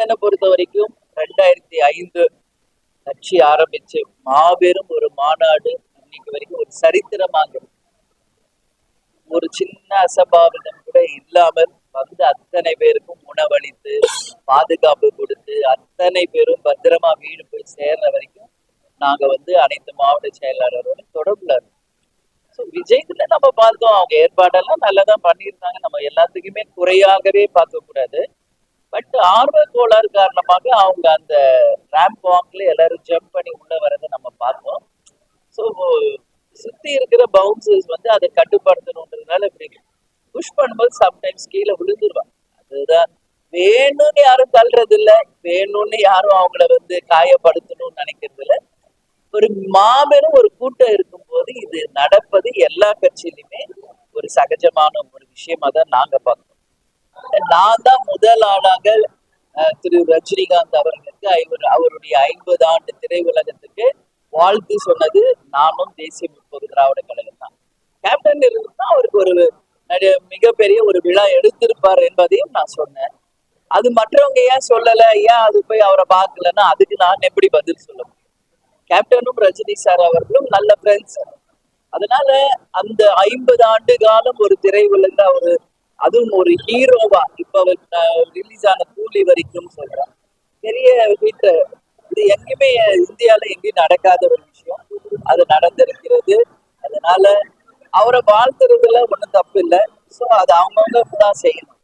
கேப்டனை பொறுத்த வரைக்கும் ரெண்டாயிரத்தி ஐந்து கட்சி ஆரம்பிச்சு மாபெரும் ஒரு மாநாடு இன்னைக்கு வரைக்கும் ஒரு சரித்திரமாக ஒரு சின்ன அசம்பாவிதம் கூட இல்லாமல் வந்து அத்தனை பேருக்கும் உணவளித்து பாதுகாப்பு கொடுத்து அத்தனை பேரும் பத்திரமா வீடு போய் சேர்ற வரைக்கும் நாங்க வந்து அனைத்து மாவட்ட செயலாளரோட தொடர்புல இருக்கோம். ஸோ நம்ம பார்த்தோம். அவங்க ஏற்பாடெல்லாம் நல்லதான் பண்ணியிருந்தாங்க. நம்ம எல்லாத்துக்குமே குறையாகவே பார்க்க கூடாது பட் ஆர்வ கோளாறு காரணமாக அவங்க அந்த ரேம்ப் வாக்ல எல்லாரும் ஜம்ப் பண்ணி உள்ள வரதை நம்ம பார்த்தோம். ஸோ சுத்தி இருக்கிற பவுன்சர்ஸ் வந்து அதை கட்டுப்படுத்தணுன்றதுனால இப்படி புஷ் பண்ணும்போது சம்டைம்ஸ் கீழே விழுந்துருவாங்க. அதுதான். வேணும்னு யாரும் தள்ளுறது இல்லை வேணும்னு யாரும் அவங்கள வந்து காயப்படுத்தணும்னு நினைக்கிறது இல்லை ஒரு மாபெரும் ஒரு கூட்டம் இருக்கும்போது இது நடப்பது எல்லா கட்சியிலுமே ஒரு சகஜமான ஒரு விஷயமா தான் நாங்க பார்த்தோம் நான் தான் முதல் ஆளாக திரு ரஜினிகாந்த் அவர்களுக்கு ஐவர் அவருடைய ஐம்பது ஆண்டு திரையுலகத்துக்கு வாழ்த்து சொன்னது நானும் தேசிய முற்போக்கு திராவிட கழகம் தான். கேப்டன் இருந்தா அவருக்கு ஒரு மிகப்பெரிய ஒரு விழா எடுத்திருப்பார் என்பதையும் நான் சொன்னேன். அது மற்றவங்க ஏன் சொல்லல ஏன் அது போய் அவரை பார்க்கலன்னா அதுக்கு நான் எப்படி பதில் சொல்ல முடியும்? கேப்டனும் ரஜினி சார் அவர்களும் நல்ல ஃப்ரெண்ட்ஸ் அதனால அந்த ஐம்பது ஆண்டு காலம் ஒரு திரையுலக ஒரு அதுவும் ஒரு ஹீரோவா இப்ப ரிலீஸ் ஆன கூலி வரைக்கும் சொல்றேன் பெரிய ஹிட் இது எங்கேயுமே இந்தியால எங்கேயும் நடக்காத ஒரு விஷயம். அது நடந்திருக்கிறது. அதனால அவரை வாழ்த்துறதுல ஒண்ணும் தப்பு இல்லை. ஸோ அது அவங்கவுங்க தான் செய்யணும்.